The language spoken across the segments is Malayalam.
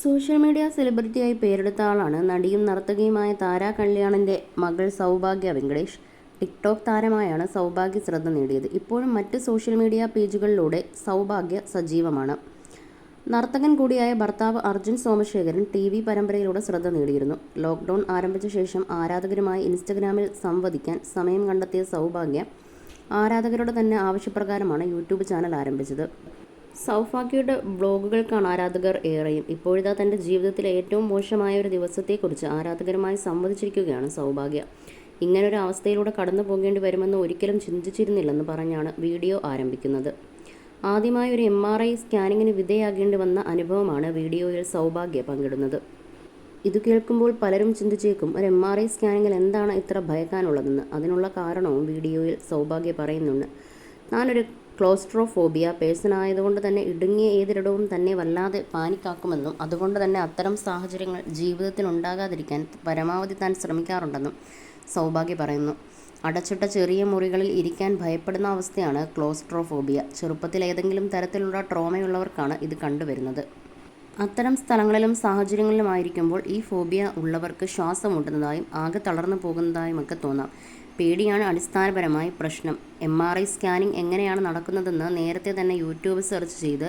സോഷ്യൽ മീഡിയ സെലിബ്രിറ്റിയായി പേരെടുത്ത ആളാണ്. നടിയും നർത്തകിയുമായ താര കല്യാണിന്റെ മകൾ സൗഭാഗ്യ വെങ്കടേഷ്. ടിക്ടോക്ക് താരമായാണ് സൗഭാഗ്യ ശ്രദ്ധ നേടിയത്. ഇപ്പോഴും മറ്റ് സോഷ്യൽ മീഡിയ പേജുകളിലൂടെ സൗഭാഗ്യ സജീവമാണ്. നർത്തകൻ കൂടിയായ ഭർത്താവ് അർജുൻ സോമശേഖരൻ ടി വി പരമ്പരയിലൂടെ ശ്രദ്ധ നേടിയിരുന്നു. ലോക്ക്ഡൗൺ ആരംഭിച്ച ശേഷം ആരാധകരുമായി ഇൻസ്റ്റഗ്രാമിൽ സംവദിക്കാൻ സമയം കണ്ടെത്തിയ സൗഭാഗ്യ ആരാധകരുടെ തന്നെ ആവശ്യപ്രകാരമാണ് യൂട്യൂബ് ചാനൽ ആരംഭിച്ചത്. സൗഭാഗ്യയുടെ വ്ളോഗുകൾക്കാണ് ആരാധകർ ഏറെയും. ഇപ്പോഴിതാ തന്റെ ജീവിതത്തിലെ ഏറ്റവും മോശമായ ഒരു ദിവസത്തെക്കുറിച്ച് ആരാധകരുമായി സംവദിച്ചിരിക്കുകയാണ് സൗഭാഗ്യ. ഇങ്ങനൊരു അവസ്ഥയിലൂടെ കടന്നു പോകേണ്ടി വരുമെന്ന് ഒരിക്കലും ചിന്തിച്ചിരുന്നില്ലെന്ന് പറഞ്ഞാണ് വീഡിയോ ആരംഭിക്കുന്നത്. ആദ്യമായി ഒരു എം ആർ ഐ സ്കാനിങ്ങിന് വിധേയാകേണ്ടി വന്ന അനുഭവമാണ് വീഡിയോയിൽ സൗഭാഗ്യ പങ്കിടുന്നത്. ഇത് കേൾക്കുമ്പോൾ പലരും ചിന്തിച്ചേക്കും ഒരു എം ആർ ഐ സ്കാനിങ്ങിൽ എന്താണ് ഇത്ര ഭയക്കാനുള്ളതെന്ന്? അതിനുള്ള കാരണവും വീഡിയോയിൽ സൗഭാഗ്യ പറയുന്നുണ്ട്. ഞാനൊരു ക്ലോസ്ട്രോഫോബിയ പേഴ്സൺ ആയതുകൊണ്ട് തന്നെ ഇടുങ്ങിയ ഏതൊരിടവും തന്നെ വല്ലാതെ പാനിക്കാക്കുമെന്നും അതുകൊണ്ട് തന്നെ അത്തരം സാഹചര്യങ്ങൾ ജീവിതത്തിൽ ഉണ്ടാകാതിരിക്കാൻ പരമാവധി താൻ ശ്രമിക്കാറുണ്ടെന്നും സൗഭാഗ്യ പറയുന്നു. അടച്ചിട്ട ചെറിയ മുറികളിൽ ഇരിക്കാൻ ഭയപ്പെടുന്ന അവസ്ഥയാണ് ക്ലോസ്ട്രോഫോബിയ. ചെറുപ്പത്തിൽ ഏതെങ്കിലും തരത്തിലുള്ള ട്രോമയുള്ളവർക്കാണ് ഇത് കണ്ടുവരുന്നത്. അത്തരം സ്ഥലങ്ങളിലും സാഹചര്യങ്ങളിലുമായിരിക്കുമ്പോൾ ഈ ഫോബിയ ഉള്ളവർക്ക് ശ്വാസം മുട്ടുന്നതായും ആകെ തളർന്നു പോകുന്നതായും ഒക്കെ തോന്നാം. പേടിയാണ് അടിസ്ഥാനപരമായി പ്രശ്നം. എം ആർ ഐ സ്കാനിംഗ് എങ്ങനെയാണ് നടക്കുന്നതെന്ന് നേരത്തെ തന്നെ യൂട്യൂബ് സെർച്ച് ചെയ്ത്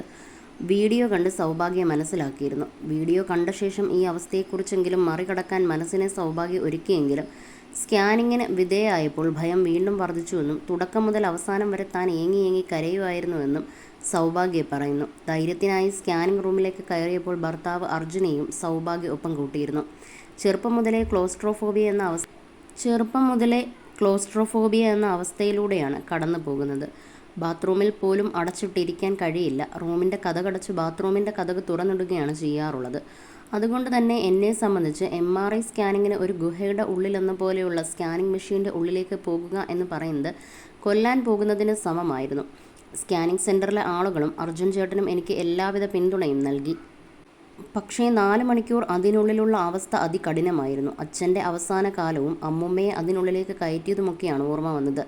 വീഡിയോ കണ്ട് സൗഭാഗ്യ മനസ്സിലാക്കിയിരുന്നു. വീഡിയോ കണ്ട ശേഷം ഈ അവസ്ഥയെക്കുറിച്ചെങ്കിലും മറികടക്കാൻ മനസ്സിനെ സൗഭാഗ്യ ഒരുക്കിയെങ്കിലും സ്കാനിങ്ങിന് വിധേയായപ്പോൾ ഭയം വീണ്ടും വർദ്ധിച്ചുവെന്നും തുടക്കം മുതൽ അവസാനം വരെ താൻ ഏങ്ങി ഏങ്ങി കരയുമായിരുന്നുവെന്നും സൗഭാഗ്യ പറയുന്നു. ധൈര്യത്തിനായി സ്കാനിംഗ് റൂമിലേക്ക് കയറിയപ്പോൾ ഭർത്താവ് അർജുനെയും സൗഭാഗ്യ ഒപ്പം കൂട്ടിയിരുന്നു. ചെറുപ്പം മുതലേ ക്ലോസ്ട്രോഫോബിയ എന്ന അവസ്ഥ ചെറുപ്പം മുതലേ ക്ലോസ്ട്രോഫോബിയ എന്ന അവസ്ഥയിലൂടെയാണ് കടന്നു പോകുന്നത്. ബാത്റൂമിൽ പോലും അടച്ചിട്ടിരിക്കാൻ കഴിയില്ല. റൂമിന്റെ കഥകടച്ച് ബാത്റൂമിന്റെ കഥക് തുറന്നിടുകയാണ് ചെയ്യാറുള്ളത്. അതുകൊണ്ട് തന്നെ എന്നെ സംബന്ധിച്ച് എം ആർ ഐ സ്കാനിങ്ങിന് ഒരു ഗുഹയുടെ ഉള്ളിലെന്ന പോലെയുള്ള സ്കാനിങ് മെഷീന്റെ ഉള്ളിലേക്ക് പോകുക എന്ന് പറയുന്നത് കൊല്ലാൻ പോകുന്നതിന് സമമായിരുന്നു. സ്കാനിങ് സെന്ററിലെ ആളുകളും അർജുൻ ചേട്ടനും എനിക്ക് എല്ലാവിധ പിന്തുണയും നൽകി. പക്ഷേ നാല് മണിക്കൂർ അതിനുള്ളിലുള്ള അവസ്ഥ അതികഠിനമായിരുന്നു. അച്ഛന്റെ അവസാന കാലവും അമ്മുമ്മയെ അതിനുള്ളിലേക്ക് കയറ്റിയതുമൊക്കെയാണ് ഓർമ്മ വന്നത്.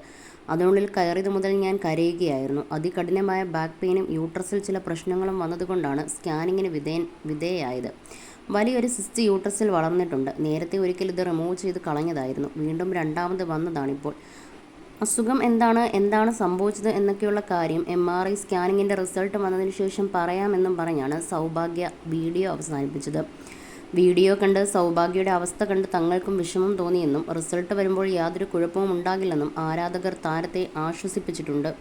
അതിനുള്ളിൽ കയറിയത് മുതൽ ഞാൻ കരയുകയായിരുന്നു. അതികഠിനമായ ബാക്ക് പെയിനും യൂട്രസിൽ ചില പ്രശ്നങ്ങളും വന്നതുകൊണ്ടാണ് സ്കാനിങ്ങിന് വിധേയൻ വിധേയായത് വലിയൊരു സിസ്റ്റ് യൂട്രസിൽ വളർന്നിട്ടുണ്ട്. നേരത്തെ ഒരിക്കൽ ഇത് റിമൂവ് ചെയ്ത് കളഞ്ഞതായിരുന്നു. വീണ്ടും രണ്ടാമത് വന്നതാണിപ്പോൾ. അസുഖം എന്താണ് എന്താണ് സംഭവിച്ചത് എന്നൊക്കെയുള്ള കാര്യം എം ആർ ഐ സ്കാനിങ്ങിന്റെ റിസൾട്ട് വന്നതിന് ശേഷം പറയാമെന്നും പറഞ്ഞാണ് സൗഭാഗ്യ വീഡിയോ അവസാനിപ്പിച്ചത്. വീഡിയോ കണ്ട് സൗഭാഗ്യയുടെ അവസ്ഥ കണ്ട് തങ്ങൾക്കും വിഷമം തോന്നിയെന്നും റിസൾട്ട് വരുമ്പോൾ യാതൊരു കുഴപ്പവും ഉണ്ടാകില്ലെന്നും ആരാധകർ താരത്തെ ആശ്വസിപ്പിച്ചിട്ടുണ്ട്.